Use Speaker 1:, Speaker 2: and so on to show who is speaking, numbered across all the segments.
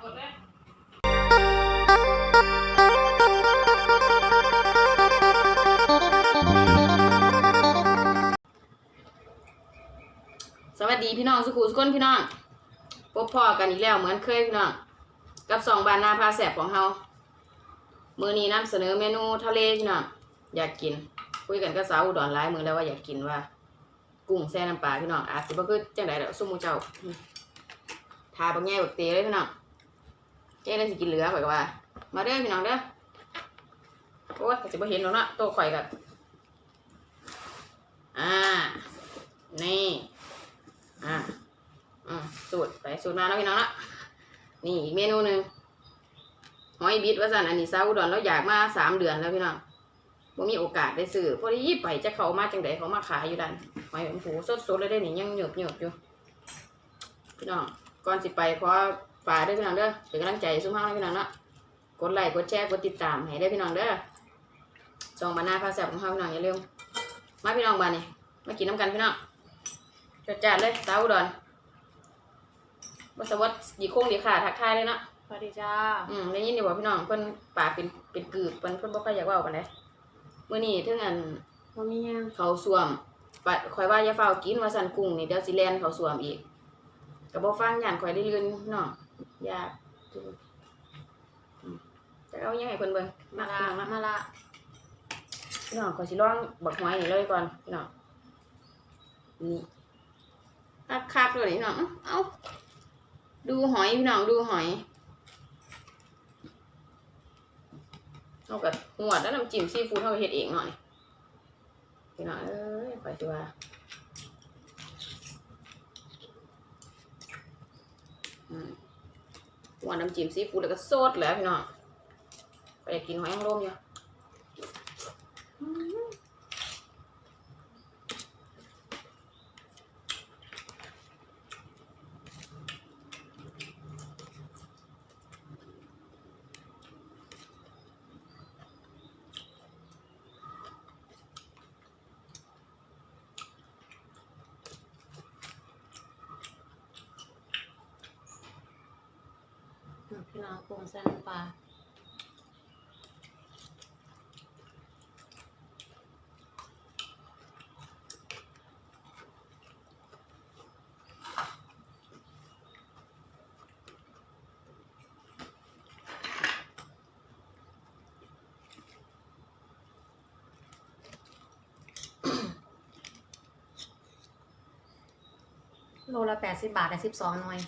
Speaker 1: สวัสดีพี่น้องสุขุสุขนพี่น้องพบพ่อกันอีกแล้วเหมือนเคยพี่น้องกับสองบานนาพาแสบของเฮามือนี้นำเสนอเมนูทะเลพี่น้องอยากกิน คุยกันกับสาวอุดรหลายมือแล้วว่าอยากกินว่า กุ้งแซ่น้ำปลาพี่น้องอาจจะบ่คือจังได๋ดอกซุ่มหมูเจ้าทาบางแง่บักเตเลยพี่น้อง เจ๊ได้สิกินเหลือข่อยก็ว่า มาเด้อพี่น้องเด้อโอ้ยก็สิบ่เห็นหรอกเนาะโตะข่อยกับอ่า นี่ อะอืมสูตรไปสูตรมาแล้วพี่น้องละนี่อีกเมนูหนึ่งหอยบิดว่าสันอันนี้ซาอุดรเราอยากมาสามเดือนแล้วพี่น้องบ่มีโอกาสได้ซื้อพอดีไปจะเขามาจังไดเขามาขายอยู่ดันหอยผูสดๆเลยได้นี่ยังเหนียบหยบอยู่พี่น้องก่อนสิไปขอ ฝากด้วยพี่น้องเด้อเป็นกำลังใจให้ซุ้มห้างให้พี่น้องเนาะกดไลค์กดแชร์กดติดตามให้ได้พี่น้องเด้อส่งมาหน้าพาแซ่บของเฮาพี่น้องอย่าลืมมาพี่น้องบ้านนี่มากินน้ำกันพี่น้องจัดจานเลยสาวอุดรบสวัสดีโค้งดีขาทักทายเลยเนาะ
Speaker 2: สวัสดีจ้า
Speaker 1: อืมได้ยินดีว่าพี่น้องเพิ่นปากเป็นเป็นกึกเพิ่นเพิ่นบ่ค่อยอยากเว้ากันเลยมื้อนี้ถึงอัน
Speaker 2: พ่อมียัง
Speaker 1: เขาวส่วมปะข่อยว่าอย่าเฝ้าวกินว่าสั่นกุ้งนี่เดี๋ยวสิแล่นเขาวส่วมอีกก็บ่ฟังย่านข่อยได้ลื่นพี่น้อง อยากอืมจะเอายังให้เพิ่นเบิ่ง
Speaker 2: มา
Speaker 1: มา
Speaker 2: ละ
Speaker 1: พี่น้องมา
Speaker 2: มาละ
Speaker 1: พี่น้องข่อยสิลองบักหอยนี่เลยก่อนพี่น้องนี่คักๆเลยพี่น้องเอ้าดูหอยพี่น้องดูหอยเอากับหัวดแล้วน้ำจิ้มซีฟู้ดเขาเฮ็ดเองหน่อยพี่น้องเอ้ยไปสิว่าอืม หัวน้ำจิ้มซีฟู้ดแล้วก็ซดแล้วพี่น้องไปกินหอยนางรมอยู่
Speaker 2: น้องกุ้งแซ่น้ำปลาโลละแปดสิบบาทแต่สิบสองหน่วย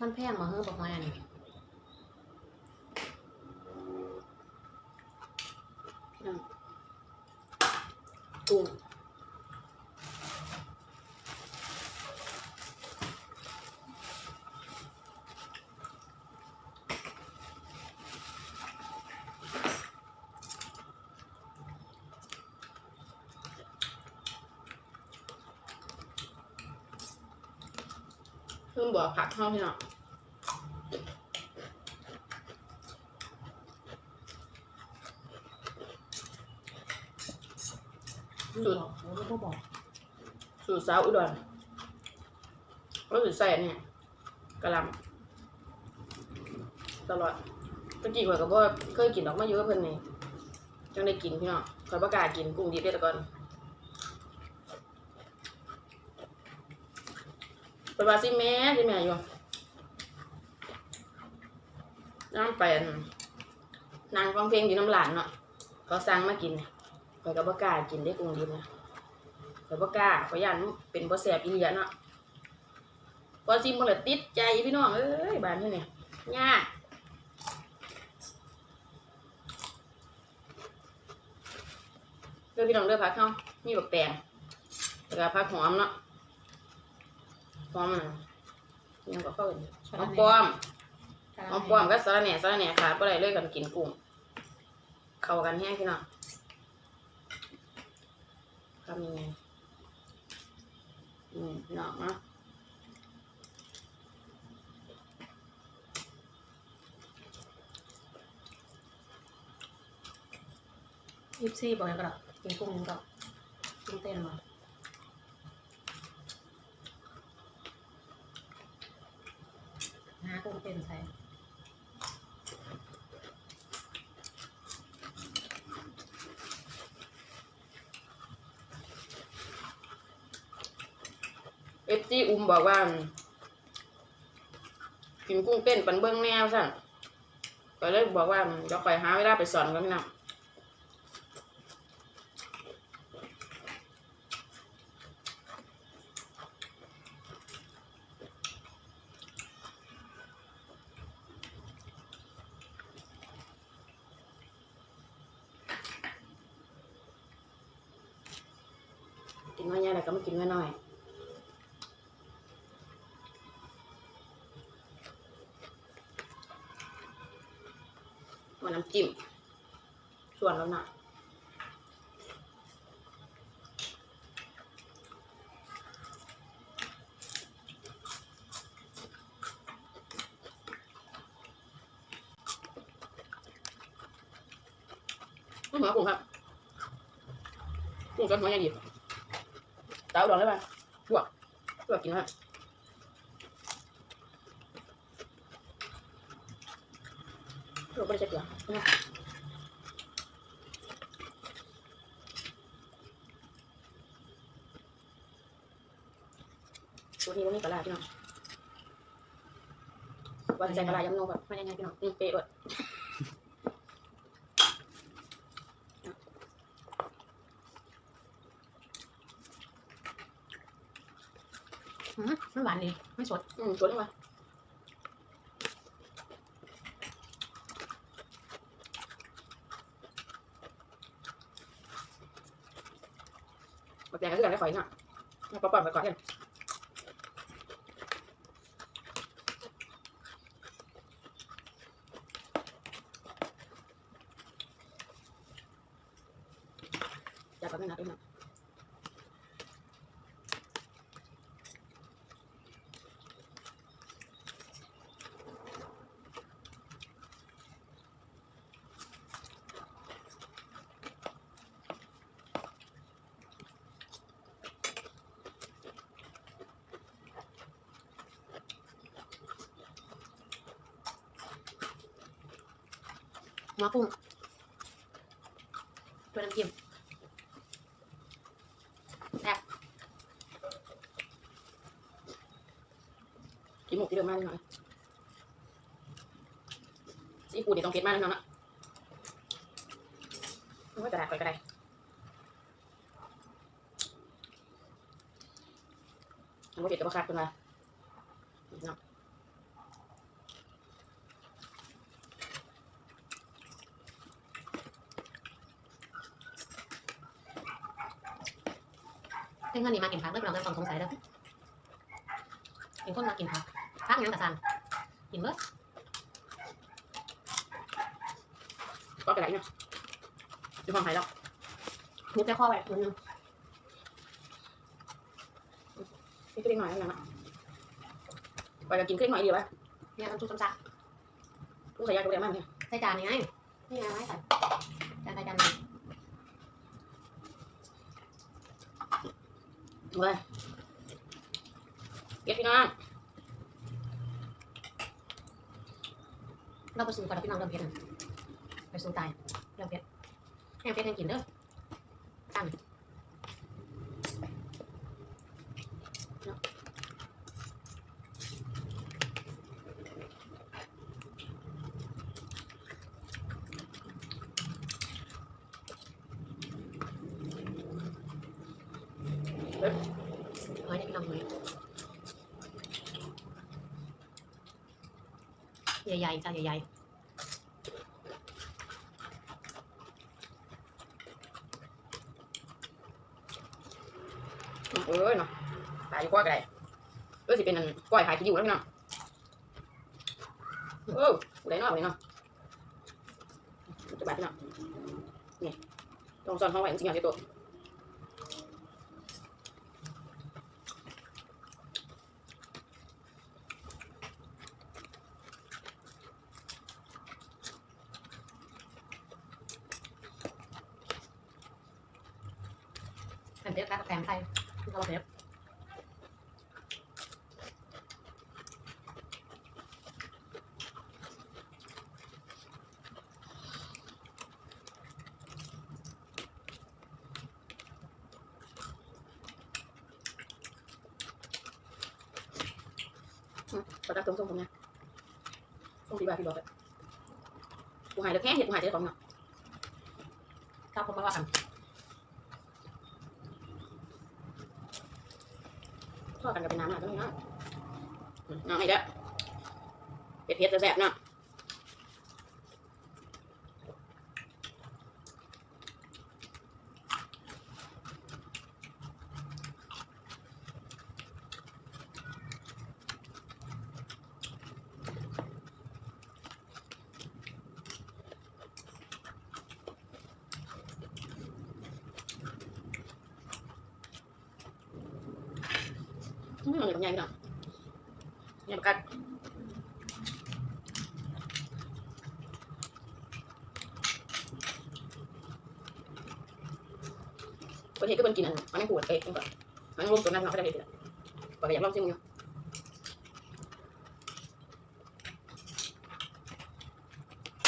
Speaker 2: มันแพงมาเฮ้อบอกมาอันนี้
Speaker 1: พิ่มบอกผักเข้าพี่น้อง
Speaker 2: สุดโอ้ยก็บอก
Speaker 1: สูตรสาวอุดรก็สูตรใส่เนี่ยกะหล่ำตลอดตะกี้ข่อยก็บ่เคยกินดอกมาเยอะเพิ่นนี่จังได้กินพี่น้องข่อยบ่กล้ากินกุ้งดิบเด้แต่ก่อน ไปว่าสิแม่สิแม่อยู่น้ำไปนนางฟังเพลงอยู่น้ำหลานเนาะเขาสั่งมากินข่อยก็บ่กล้ากินได้กรุงดิบนะข่อยบ่กล้าข่อยย่านมันเป็นบ่แซ่บอีหลีอะเนาะพอซิมบ่ละติดใจพี่น้องเอ้ยบ้านนี้เนี่ยยากเด้อพี่น้องเด้อผักเฮามีบักแตงแล้วก็ผักหอมเนาะ หอมมันยังก็เข้ากันหอมป้อมหอมป้อมกับสะระแหน่สะระแหน่ขาดบ่ได้เลยกันกินกุ้งเข้ากันแฮงพี่น้องทำยังไงอืมหนักนะ
Speaker 2: ยิบซี่บอกยังกระดอกกินกุ้งยังกระดอกกินเต้นมา นใส่
Speaker 1: เอฟจีอุ้มบอกว่ากินกุ้งเต้นปันเบิ้งแนวสั่งก็เลยบอกว่าเดี๋ยวคอยหาเวลาไปสอนก็ไม่น้ ๆมันน้ำจิ้ม ส่วนแล้วนะกุ้งหัวกุ้งครับกุ้งกับหัวใหญ่ดีเต้าดองได้ป่ะลวกลวกกินฮะ ลวกไม่ได้ใช้เกลือนะตัวนี้วันนี้ปลาร้าพี่น้องวันใจปลาร้ายำนกแบบ
Speaker 2: มันยังไงพี่น้อง
Speaker 1: อืมเป๊ะเบิด
Speaker 2: อืมมันหวานดีไม่สด
Speaker 1: อืมชวนได้ป่ะบัก แต่ก็คือการได้ขอยน่ะเอาปลาปอนไปก่อนเนี่ยอยากกับแม่นัดด้วยนะ
Speaker 2: หัวกุ้งตัวน้ำจิ้มแบบ
Speaker 1: กินหมกที่เดิมมากนิดหน่อยซีฟู้ดนี่ต้องเผ็ดมากแนิดหน่อยนะไม่ว่ากระดาษไปก็ได้มันก็เผ็ดกับข้าวขึ้นมาเนาะ
Speaker 2: เพื่อนนี่มากินผักเลิกเราเริ่มต้องสงสัยแล้วเป็นคนมากินผักผักหยังกระซันกินเบิด
Speaker 1: ก็กระดาษเนี่ยดูความหายแล้ว
Speaker 2: มุดแต่ข้อไว้ตัวนึง
Speaker 1: นี่ก็เล็กหน่อยแล้วนะไปจะกินเครื่องหน่อยดีวะ
Speaker 2: เนี่ยน้ำซุปน้ำซัก
Speaker 1: ลูกใส่ยาตัวเดียวมากเนี่ย
Speaker 2: ใส่จานยังไงนี่ไงไว้ใส่จานใส่จานหนึ่ง
Speaker 1: เว้ยเก็บพี่น้อง
Speaker 2: เราไปสู่กับพี่น้องเริ่มเผ็ดน่ะไปสูงตายเริ่มเผ็ดแห้งเผ็ดยังกินเด้อตั้ง หอยเนี่ยพี่น้องหอย ใหญ่ๆจ้าใหญ่
Speaker 1: เอ้ยเนาะตายอยู่ก้อยกระไรเออสิเป็นอันก้อยหายที่อยู่แล้วพี่น้องเออกูได้เนอกเลยเนาะจะบาดพี่น้องนี่ลองซ่อนห้องไว้จริงๆอย่างที่ตัว
Speaker 2: ๆเป็นเด็กกับแกง ไทยเราเด็ก
Speaker 1: อปลาตักตรงส่งผมเนี่ยส่งที่บ้านพี่บอกเลยกูหายแล้วแค่เห็ดกูหายใจข องเนาะ
Speaker 2: ถ้าผมมาว่ากัน
Speaker 1: ทอกันกับเป็นน้ำหนักก็ไม่น้ำน้ำไม่ได้เผ็ดเผ็ดแซ่บๆเนาะ อืมมันเป็นยังไงพี่น้องเนี่ยประกัดคนเห็นก็คนกินอันมันไม่ปวดเอ๊ะมันก่อนมันรวมตัวนั้นเราก็ได้เห็นเลยปกติอยากลองชิมอยู่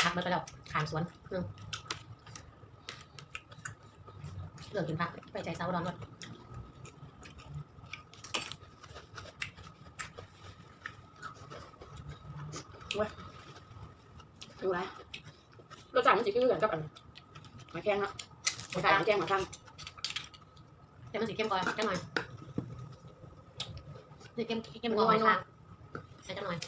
Speaker 2: พักมาไปแล้วขานสวนเรื่องกินพักไปใจเสาดอน รถ
Speaker 1: ดูไรรสชาติมันสิคือกันกับอันมาแข้งเนาะมาขายมาแข้งมาท
Speaker 2: แต่มันสีเข้มกว่าจังหน่อยนี่เข้มเข้มกว่าหอยทางใช่จังหน่อย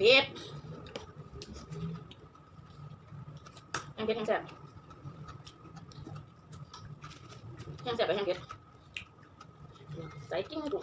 Speaker 2: ำ
Speaker 1: เผ็ดยังเผ็ดยังแซ่บยังแซ่บไปยังเผ็ดใส่กิ้งให้ถู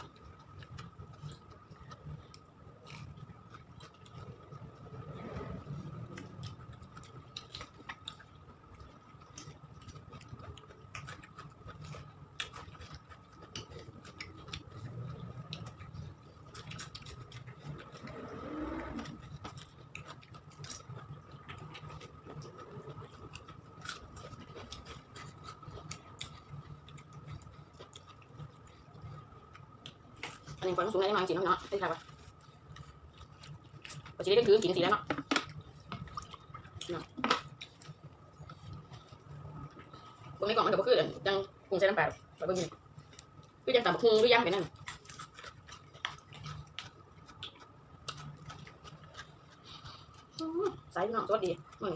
Speaker 1: กอันนี้ความสูงได้ประมาณสี่น้องเนาะได้ครับว่าจะได้ถือกินสีแล้วเนาะเนาะบนไม่กล่องมันก็บ่คืออันจังกุ้งใส่น้ำปลาแบบเบิ่งนี่คือจังตำบักหุ่งหรือย่างไปนั่นใส่พี่น้องสวัสดีมึง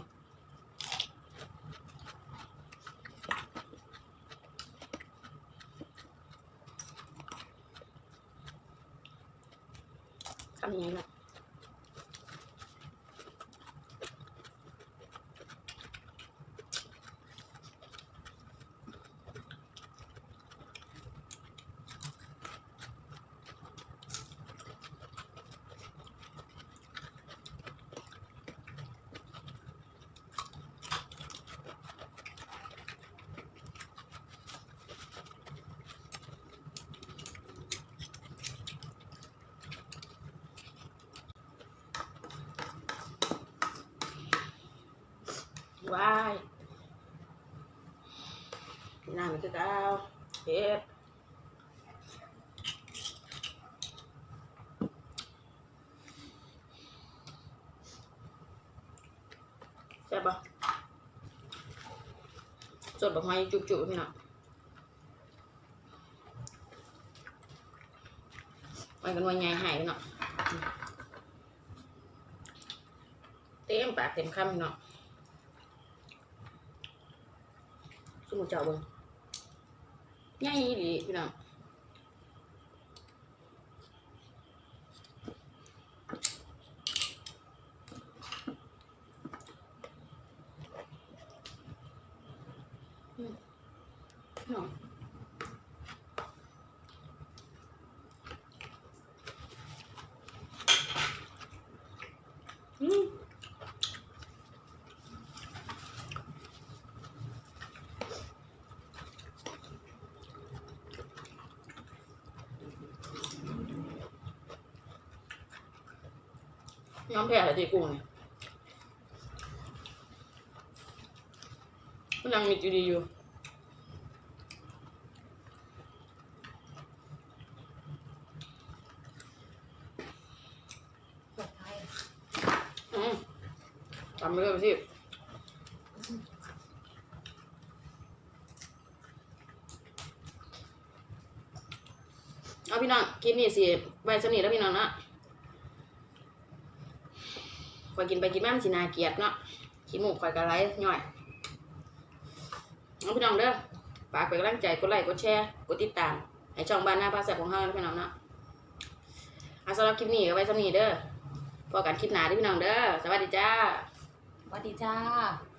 Speaker 1: วายน้ำมันคือเก้าเผ็ดแซ่บปะสดแบบไม้จุกๆพี่น้องไว้กันไว้ไงหายพี่น้องเต็มปากเต็มคำพี่น้อง สู้เจ้าเบิ่งใหญ่ดีพี่น้องอืมพี่น้องอืม ยอมแพ้เลยที่กุ้งเนี่ยมันยังมีอยู่ดีอยู่
Speaker 2: เปิดไทย
Speaker 1: อืมทำไปเลยพี่เอาพี่น้องกินนี่สิใบสนิทแล้วพี่น้องนะ คอยกินไปกินมามันสินาเกียดเนาะขี้มูกคอยกระไรย่อยน้องพี่น้องเด้อฝากเป็นกำลังใจกดไลค์กดแชร์กดติดตามให้ช่องบ้านหน้าภาษาของเฮานพี่น้องเนาะเอาสำหรับคลิปนี้ก็ไว้สำนีเด้อพอกันคลิปหน้าที่พี่น้องเด้อสวัสดีจ้า
Speaker 2: สวัสดีจ้า